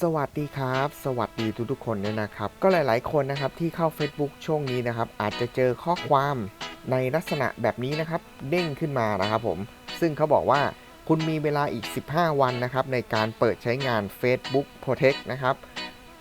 สวัสดีครับ สวัสดีทุกๆคนด้วยนะครับ ก็หลาย ๆ คนนะครับที่เข้า Facebook ช่วงนี้นะครับ อาจจะเจอข้อความในลักษณะแบบนี้นะครับ เด้งขึ้นมานะครับผม ซึ่งเขาบอกว่าคุณมีเวลาอีก 15 วันนะครับ ในการเปิดใช้งาน Facebook Protect นะครับ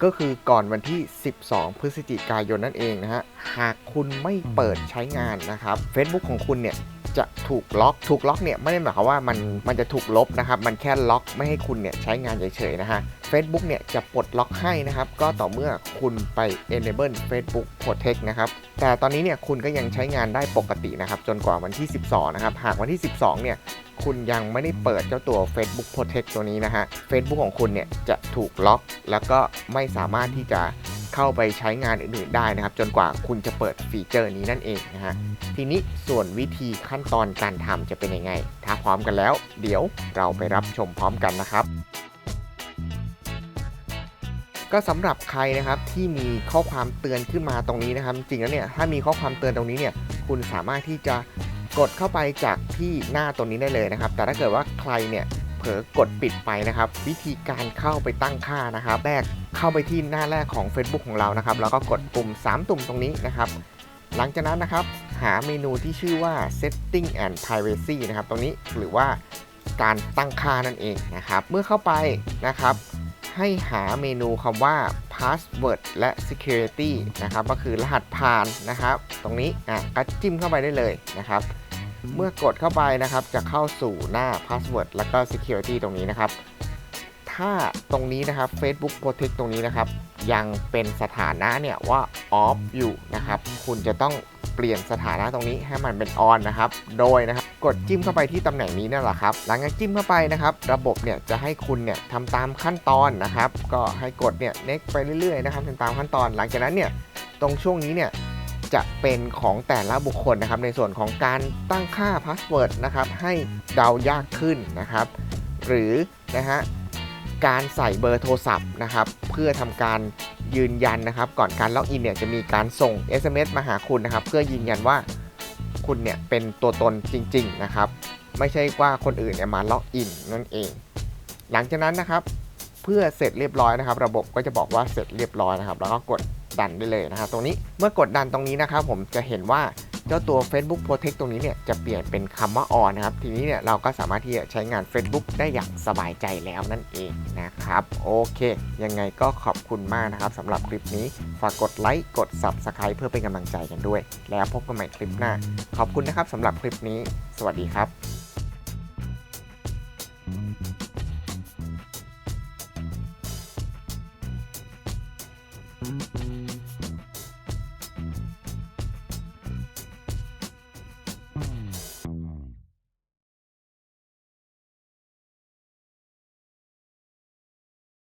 ก็คือก่อนวันที่ 12 พฤศจิกายนนั่นเองนะฮะหากคุณไม่เปิดใช้งานนะครับ Facebook ของคุณเนี่ย จะถูกล็อก ถูกล็อกเนี่ยไม่ได้หมายความว่ามันมันจะถูกลบนะครับ มันแค่ล็อกไม่ให้คุณเนี่ยใช้งานเฉยๆนะฮะ Facebook เนี่ยจะปลดล็อกให้นะครับ ก็ต่อเมื่อคุณไป enable Facebook Protect นะครับ แต่ตอนนี้เนี่ยคุณก็ยังใช้งานได้ปกตินะครับ จนกว่าวันที่ 12 นะครับ หากวันที่ 12 เนี่ยคุณยังไม่ได้เปิดเจ้าตัว Facebook Protect ตัวนี้นะฮะ Facebook ของคุณเนี่ยจะถูกล็อก แล้วก็ไม่สามารถที่จะ เข้าไปใช้งานอื่นๆได้นะครับ จนกว่าคุณจะเปิดฟีเจอร์นี้นั่นเองนะฮะทีนี้ส่วนวิธีขั้นตอนการทำจะเป็นยังไง ถ้าพร้อมกันแล้ว เดี๋ยวเราไปรับชมพร้อมกันนะครับก็สำหรับใครนะครับที่มีข้อความเตือนขึ้นมาตรงนี้นะครับ จริงๆแล้วเนี่ยถ้ามีข้อความเตือนตรงนี้เนี่ยคุณสามารถที่จะกดเข้าไปจากที่หน้าตรงนี้ได้เลยนะครับ แต่ถ้าเกิดว่าใครเนี่ย เผลอกดปิดไปนะครับ วิธีการเข้าไปตั้งค่านะครับ แรกเข้าไปที่หน้าแรกของ Facebook ของเรานะครับ แล้วก็กดปุ่ม 3 ตุ่มตรงนี้นะครับ หลังจากนั้นนะครับ หาเมนูที่ชื่อว่า setting and privacy นะครับ ตรงนี้หรือว่าการตั้งค่านั่นเองนะครับ เมื่อเข้าไปนะครับ ให้หาเมนูคำว่า password และ security นะครับ ก็คือรหัสผ่านนะครับ ตรงนี้อะก็จิ้มเข้าไปได้เลยนะครับ เมื่อกดเข้าไปนะครับ จะเข้าสู่หน้า password แล้วก็ security ตรงนี้นะครับ ถ้าตรงนี้นะครับ Facebook Protect ตรงนี้นะครับ ยังเป็นสถานะเนี่ยว่า off อยู่นะครับ คุณจะต้องเปลี่ยนสถานะตรงนี้ให้มันเป็น on นะครับ โดยนะครับกดจิ้มเข้าไปที่ตำแหน่งนี้นั่นแหละครับ หลังจากจิ้มเข้าไปนะครับ ระบบเนี่ยจะให้คุณเนี่ยทำตามขั้นตอนนะครับ ก็ให้กดเนี่ย next ไปเรื่อยๆนะครับทำตามขั้นตอน หลังจากนั้นเนี่ยตรงช่วงนี้เนี่ย จะเป็นของแต่ละบุคคลนะครับ ในส่วนของการตั้งค่าพาสเวิร์ดนะครับให้เดายากขึ้นนะครับ หรือนะฮะการใส่เบอร์โทรศัพท์นะครับ เพื่อทำการยืนยันนะครับ ก่อนการล็อกอินเนี่ยจะมีการส่ง SMS มาหาคุณนะครับ เพื่อยืนยันว่าคุณเนี่ยเป็นตัวตนจริง ๆนะครับ ไม่ใช่ว่าคนอื่นเนี่ยมาล็อกอินนั่นเอง หลังจากนั้นนะครับ เพื่อเสร็จเรียบร้อยนะครับ ระบบก็จะบอกว่าเสร็จเรียบร้อยนะครับ แล้วก็กด ดันได้เลยนะครับตรงนี้เมื่อกดดันตรงนี้นะครับผมจะเห็นว่าเจ้าตัว Facebook Protect ตรงนี้เนี่ยจะเปลี่ยนเป็นคำว่า on นะครับ ทีนี้เนี่ยเราก็สามารถที่จะใช้งาน Facebook ได้อย่างสบายใจแล้วนั่นเองนะครับ โอเค ยังไงก็ขอบคุณมากนะครับสำหรับคลิปนี้ ฝากกดไลค์ กด Subscribe เพื่อเป็นกำลังใจกันด้วย แล้วพบกันใหม่คลิปหน้า ขอบคุณนะครับสำหรับคลิปนี้ สวัสดีครับ